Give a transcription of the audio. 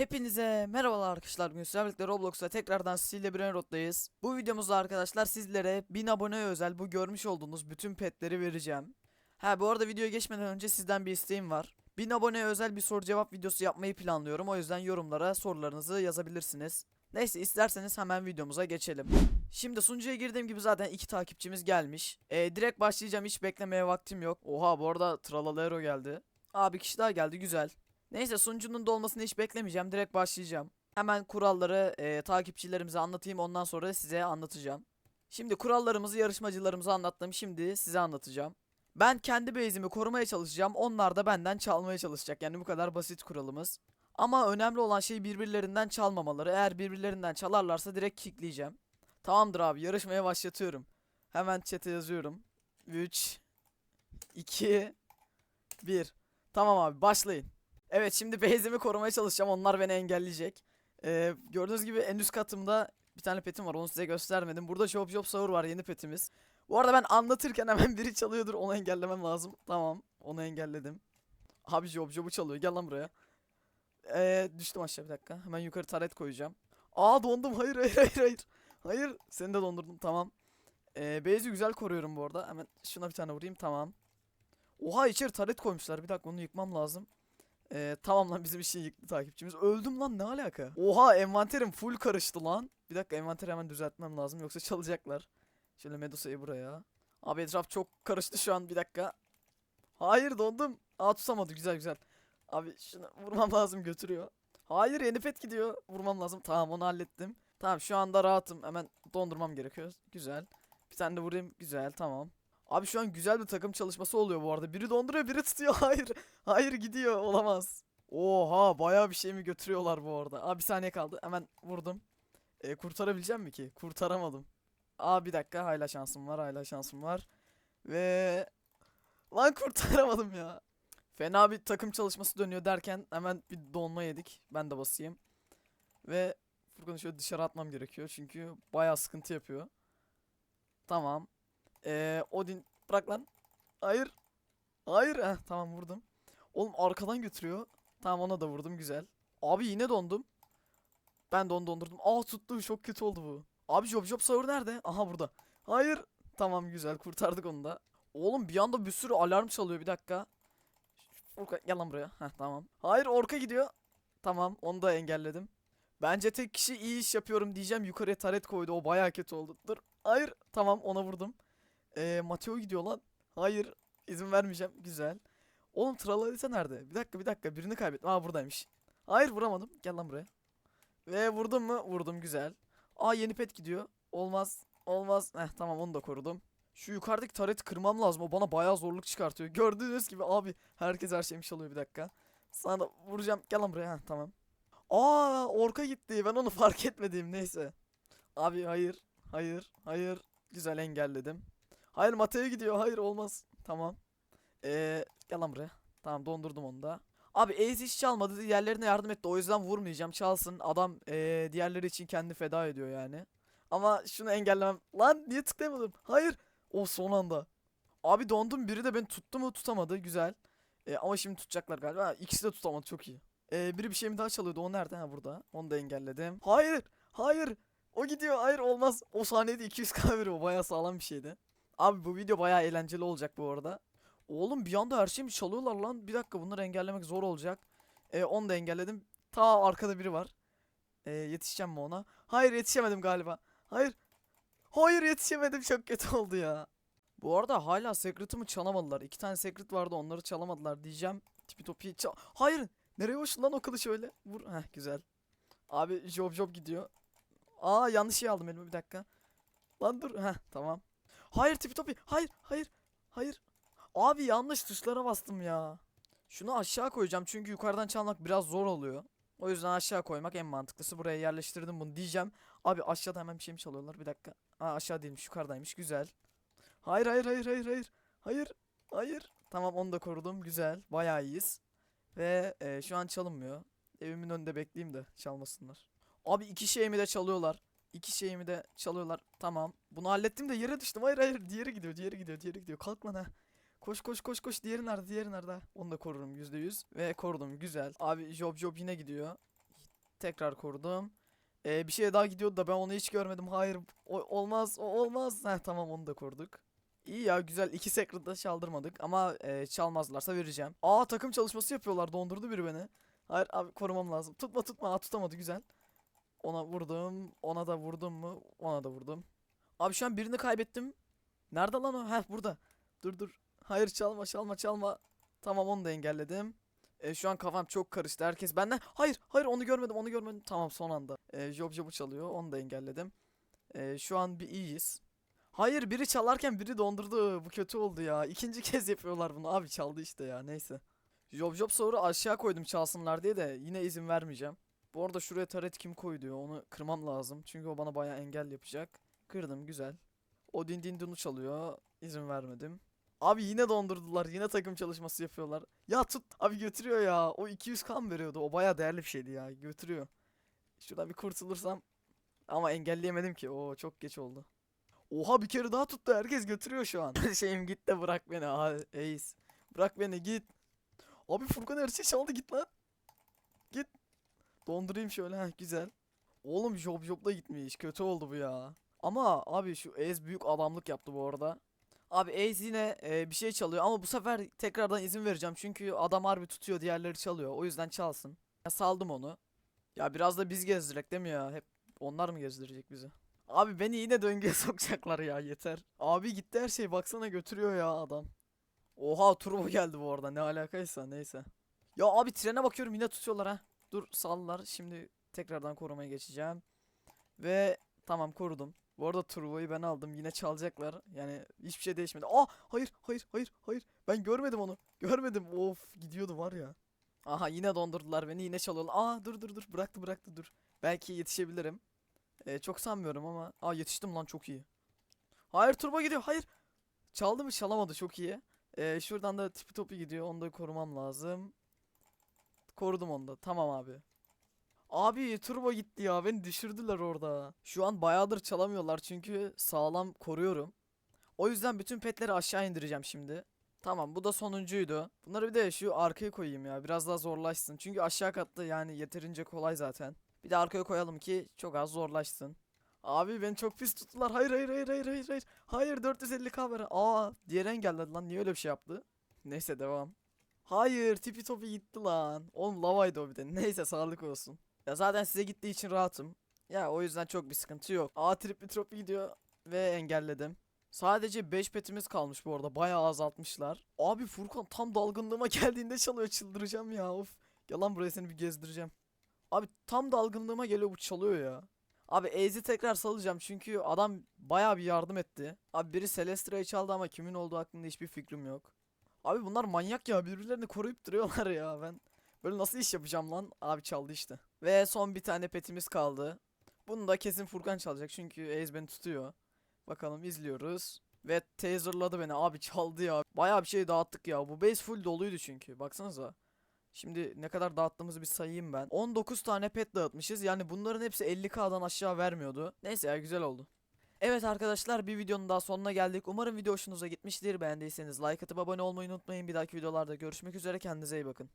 Hepinize merhabalar arkadaşlar. Bugün sizlerle birlikte Roblox'ta tekrardan sizlerle bir roddayız. Bu videomuzda arkadaşlar sizlere 1000 aboneye özel bu görmüş olduğunuz bütün petleri vereceğim. Ha bu arada videoya geçmeden önce sizden bir isteğim var. 1000 aboneye özel bir soru cevap videosu yapmayı planlıyorum. O yüzden yorumlara sorularınızı yazabilirsiniz. Neyse isterseniz hemen videomuza geçelim. Şimdi sunucuya girdiğim gibi zaten iki takipçimiz gelmiş. Ee, direkt başlayacağım hiç beklemeye vaktim yok. Oha bu arada Tralalero geldi. Abi kişi daha geldi güzel. Neyse sunucunun dolmasını hiç beklemeyeceğim. Direkt başlayacağım. Hemen kuralları e, takipçilerimize anlatayım. Ondan sonra size anlatacağım. Şimdi kurallarımızı yarışmacılarımıza anlattım. Şimdi size anlatacağım. Ben kendi base'imi korumaya çalışacağım. Onlar da benden çalmaya çalışacak. Yani bu kadar basit kuralımız. Ama önemli olan şey birbirlerinden çalmamaları. Eğer birbirlerinden çalarlarsa direkt kickleyeceğim. Tamamdır abi yarışmaya başlatıyorum. Hemen chat'e yazıyorum. 3 2 1 Tamam abi başlayın. Evet şimdi base'imi korumaya çalışacağım. Onlar beni engelleyecek. Ee, gördüğünüz gibi en üst katımda bir tane petim var. Onu size göstermedim. Burada Job Job Sahur var yeni petimiz. Bu arada ben anlatırken hemen biri çalıyordur. Onu engellemem lazım. Tamam. Onu engelledim. Abi Job Job'u çalıyor. Gel lan buraya. Ee, düştüm aşağı bir dakika. Hemen yukarı taret koyacağım. Aa dondum. Hayır hayır hayır hayır. Hayır. Seni de dondurdum. Tamam. Ee, base'i güzel koruyorum bu arada. Hemen şuna bir tane vurayım. Tamam. Oha içeri taret koymuşlar. Bir dakika onu yıkmam lazım. Ee, tamam lan bizim işi yıktı takipçimiz. Öldüm lan ne alaka? Oha envanterim full karıştı lan. Bir dakika envanteri hemen düzeltmem lazım yoksa çalacaklar. Şöyle Medusa'yı buraya. Abi etraf çok karıştı şu an bir dakika. Hayır dondum. Aa tutamadı güzel güzel. Abi şunu vurmam lazım götürüyor. Hayır yeni pet gidiyor. Vurmam lazım. Tamam onu hallettim. Tamam şu anda rahatım. Hemen dondurmam gerekiyor. Güzel. Bir tane de vurayım. Güzel tamam. Abi şu an güzel bir takım çalışması oluyor bu arada. Biri donduruyor, biri tutuyor. Hayır. Hayır gidiyor. Olamaz. Oha, bayağı bir şey mi götürüyorlar bu arada. Abi bir saniye kaldı. Hemen vurdum. E, kurtarabileceğim mi ki? Kurtaramadım. Aa bir dakika. Hala şansım var. Hala şansım var. Ve lan kurtaramadım ya. Fena bir takım çalışması dönüyor derken hemen bir donma yedik. Ben de basayım. Ve Furkan'ı şöyle dışarı atmam gerekiyor. Çünkü bayağı sıkıntı yapıyor. Tamam. Ee, Odin bırak lan. Hayır. Hayır. Heh, tamam vurdum. Oğlum arkadan götürüyor. Tamam ona da vurdum güzel. Abi yine dondum. Ben de onu dondurdum. Aa tuttu çok kötü oldu bu. Abi Job Job Sahur nerede? Aha burada. Hayır. Tamam güzel kurtardık onu da. Oğlum bir anda bir sürü alarm çalıyor bir dakika. Orka gel lan buraya. Heh tamam. Hayır Orka gidiyor. Tamam onu da engelledim. Bence tek kişi iyi iş yapıyorum diyeceğim. Yukarıya taret koydu. O bayağı kötü oldu. Dur. Hayır. Tamam ona vurdum. Ee, Mateo gidiyor lan. Hayır. izin vermeyeceğim. Güzel. Oğlum Tralalita nerede? Bir dakika bir dakika. Birini kaybettim. Aa buradaymış. Hayır vuramadım. Gel lan buraya. Ve vurdum mu? Vurdum güzel. Aa yeni pet gidiyor. Olmaz. Olmaz. Heh tamam onu da korudum. Şu yukarıdaki tareti kırmam lazım. O bana bayağı zorluk çıkartıyor. Gördüğünüz gibi abi herkes her şeymiş alıyor bir dakika. Sana da vuracağım. Gel lan buraya. Heh, tamam. Aa orka gitti. Ben onu fark etmedim. Neyse. Abi hayır. Hayır. Hayır. Güzel engelledim. Hayır Mateo gidiyor. Hayır olmaz. Tamam. Ee, gel lan buraya. Tamam dondurdum onu da. Abi Ace hiç çalmadı. Diğerlerine yardım etti. O yüzden vurmayacağım. Çalsın. Adam ee, diğerleri için kendi feda ediyor yani. Ama şunu engellemem. Lan niye tıklayamadım? Hayır. O son anda. Abi dondum. Biri de beni tuttu mu tutamadı. Güzel. Ee, ama şimdi tutacaklar galiba. Ha, İkisi de tutamadı. Çok iyi. Ee, biri bir şeyimi daha çalıyordu. O nerede? Ha burada. Onu da engelledim. Hayır. Hayır. O gidiyor. Hayır olmaz. O saniyede 200k veriyor. Bayağı sağlam bir şeydi. Abi bu video bayağı eğlenceli olacak bu arada. Oğlum bir anda her şeyimi çalıyorlar lan. Bir dakika bunları engellemek zor olacak. Ee, onu da engelledim. Ta arkada biri var. Ee, yetişeceğim mi ona? Hayır yetişemedim galiba. Hayır. Hayır yetişemedim çok kötü oldu ya. Bu arada hala secret'ımı çalamadılar. İki tane secret vardı onları çalamadılar diyeceğim. Tipi topi çal... Hayır. Nereye uçtun lan o kılıç öyle? Vur. Heh güzel. Abi job job gidiyor. Aa yanlış şey aldım elime bir dakika. Lan dur. Heh tamam. Hayır tipi topi. Hayır hayır. Hayır. Abi yanlış tuşlara bastım ya. Şunu aşağı koyacağım çünkü yukarıdan çalmak biraz zor oluyor. O yüzden aşağı koymak en mantıklısı. Buraya yerleştirdim bunu diyeceğim. Abi aşağıda hemen bir şey mi çalıyorlar? Bir dakika. Aa aşağı değilmiş yukarıdaymış. Güzel. Hayır hayır hayır hayır hayır. Hayır. Hayır. Tamam onu da korudum. Güzel. Bayağı iyiyiz. Ve e, şu an çalınmıyor. Evimin önünde bekleyeyim de çalmasınlar. Abi iki şeyimi de çalıyorlar. İki şeyimi de çalıyorlar. Tamam. Bunu hallettim de yere düştüm. Hayır hayır. Diğeri gidiyor. Diğeri gidiyor. Diğeri gidiyor. Kalk lan ha. Koş koş koş koş. Diğeri nerede? Diğeri nerede? Onu da korurum %100. Ve korudum. Güzel. Abi Job Job yine gidiyor. Tekrar korudum. Ee, bir şey daha gidiyordu da ben onu hiç görmedim. Hayır o- olmaz o olmaz. Heh, tamam onu da kurduk. İyi ya güzel. iki secret da çaldırmadık ama e, çalmazlarsa vereceğim. Aa takım çalışması yapıyorlar. Dondurdu biri beni. Hayır abi korumam lazım. Tutma tutma. Aa, tutamadı güzel. Ona vurdum. Ona da vurdum mu? Ona da vurdum. Abi şu an birini kaybettim. Nerede lan o? Heh burada. Dur dur. Hayır çalma çalma çalma. Tamam onu da engelledim. E, şu an kafam çok karıştı. Herkes benden. Hayır hayır onu görmedim onu görmedim. Tamam son anda. E, job job'u çalıyor. Onu da engelledim. E, şu an bir iyiyiz. Hayır biri çalarken biri dondurdu. Bu kötü oldu ya. İkinci kez yapıyorlar bunu. Abi çaldı işte ya. Neyse. Job job soru aşağı koydum çalsınlar diye de yine izin vermeyeceğim. Bu arada şuraya taret kim koydu ya? Onu kırmam lazım. Çünkü o bana bayağı engel yapacak. Kırdım güzel. O din din dunu çalıyor. İzin vermedim. Abi yine dondurdular. Yine takım çalışması yapıyorlar. Ya tut. Abi götürüyor ya. O 200 kan veriyordu. O bayağı değerli bir şeydi ya. Götürüyor. Şuradan bir kurtulursam. Ama engelleyemedim ki. Oo çok geç oldu. Oha bir kere daha tuttu. Herkes götürüyor şu an. Şeyim git de bırak beni. Aa, Ace. Bırak beni git. Abi Furkan her şey çaldı git lan. Git. Dondurayım şöyle. Heh güzel. Oğlum job jobla gitmiş. Kötü oldu bu ya. Ama abi şu Ace büyük adamlık yaptı bu arada. Abi Ace yine e, bir şey çalıyor ama bu sefer tekrardan izin vereceğim. Çünkü adam harbi tutuyor diğerleri çalıyor. O yüzden çalsın. Ya saldım onu. Ya biraz da biz gezdirek değil mi ya? Hep onlar mı gezdirecek bizi? Abi beni yine döngüye sokacaklar ya yeter. Abi gitti her şey baksana götürüyor ya adam. Oha turbo geldi bu arada ne alakaysa neyse. Ya abi trene bakıyorum yine tutuyorlar ha. Dur sallar şimdi tekrardan korumaya geçeceğim. Ve tamam korudum. Bu arada turboyu ben aldım yine çalacaklar. Yani hiçbir şey değişmedi. Aa hayır hayır hayır hayır. Ben görmedim onu. Görmedim. Of gidiyordu var ya. Aha yine dondurdular beni yine çalıyorlar. Aa dur dur dur bıraktı bıraktı dur. Belki yetişebilirim. Ee, çok sanmıyorum ama. Aa yetiştim lan çok iyi. Hayır turbo gidiyor hayır. Çaldı mı çalamadı çok iyi. Ee, şuradan da tipi topu gidiyor onu da korumam lazım. Korudum onu da tamam abi. Abi turbo gitti ya beni düşürdüler orada. Şu an bayağıdır çalamıyorlar çünkü sağlam koruyorum. O yüzden bütün petleri aşağı indireceğim şimdi. Tamam bu da sonuncuydu. Bunları bir de şu arkaya koyayım ya biraz daha zorlaşsın. Çünkü aşağı katta yani yeterince kolay zaten. Bir de arkaya koyalım ki çok az zorlaşsın. Abi beni çok pis tuttular. Hayır hayır hayır hayır hayır hayır. Hayır 450k ver. Aa diğer engelledi lan. Niye öyle bir şey yaptı? Neyse devam. Hayır tipi topu gitti lan. Oğlum lavaydı o bir de. Neyse sağlık olsun. Ya zaten size gittiği için rahatım. Ya o yüzden çok bir sıkıntı yok. A tripli tropi gidiyor ve engelledim. Sadece 5 petimiz kalmış bu arada. Bayağı azaltmışlar. Abi Furkan tam dalgınlığıma geldiğinde çalıyor. Çıldıracağım ya. Of. Gel lan buraya seni bir gezdireceğim. Abi tam dalgınlığıma geliyor bu çalıyor ya. Abi Aze'i tekrar salacağım çünkü adam bayağı bir yardım etti. Abi biri Celestra'yı çaldı ama kimin olduğu hakkında hiçbir fikrim yok. Abi bunlar manyak ya birbirlerini koruyup duruyorlar ya ben. Böyle nasıl iş yapacağım lan? Abi çaldı işte. Ve son bir tane petimiz kaldı. Bunu da kesin Furkan çalacak çünkü Aze beni tutuyor. Bakalım izliyoruz. Ve taserladı beni abi çaldı ya. Bayağı bir şey dağıttık ya. Bu base full doluydu çünkü. Baksanıza. Şimdi ne kadar dağıttığımızı bir sayayım ben. 19 tane pet dağıtmışız. Yani bunların hepsi 50k'dan aşağı vermiyordu. Neyse ya güzel oldu. Evet arkadaşlar bir videonun daha sonuna geldik. Umarım video hoşunuza gitmiştir. Beğendiyseniz like atıp abone olmayı unutmayın. Bir dahaki videolarda görüşmek üzere. Kendinize iyi bakın.